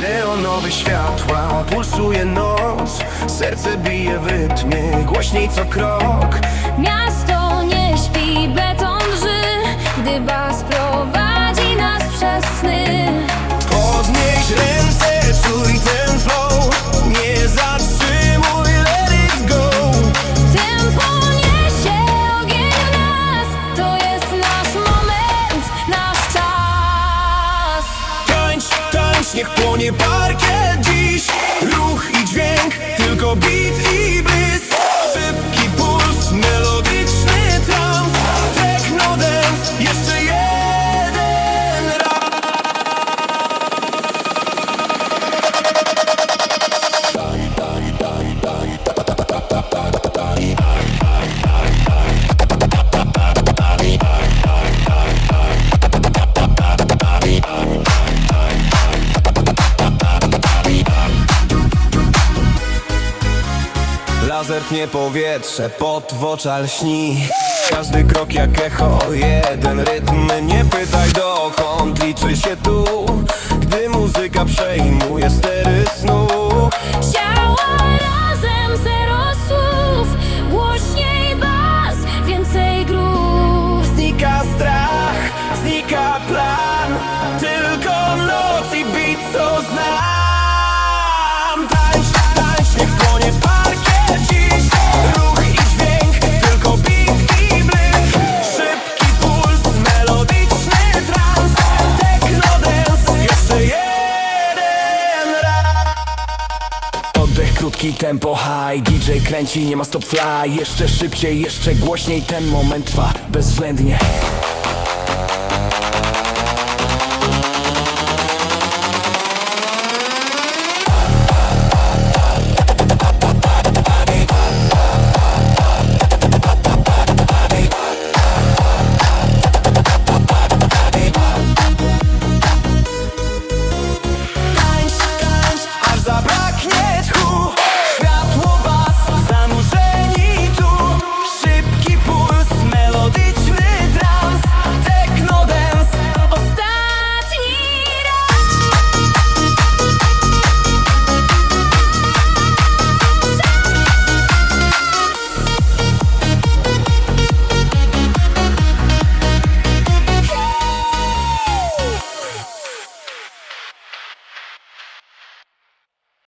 Neonowe światła, pulsuje noc. Serce bije w rytmie, głośniej co krok. Miasto Niech płonie parkiet dziś. Hazard nie powietrze, potwoczal śni. Każdy krok jak echo, jeden rytm. Nie pytaj do krótki tempo high. DJ kręci, nie ma stop fly. Jeszcze szybciej, jeszcze głośniej Ten moment trwa bezwzględnie.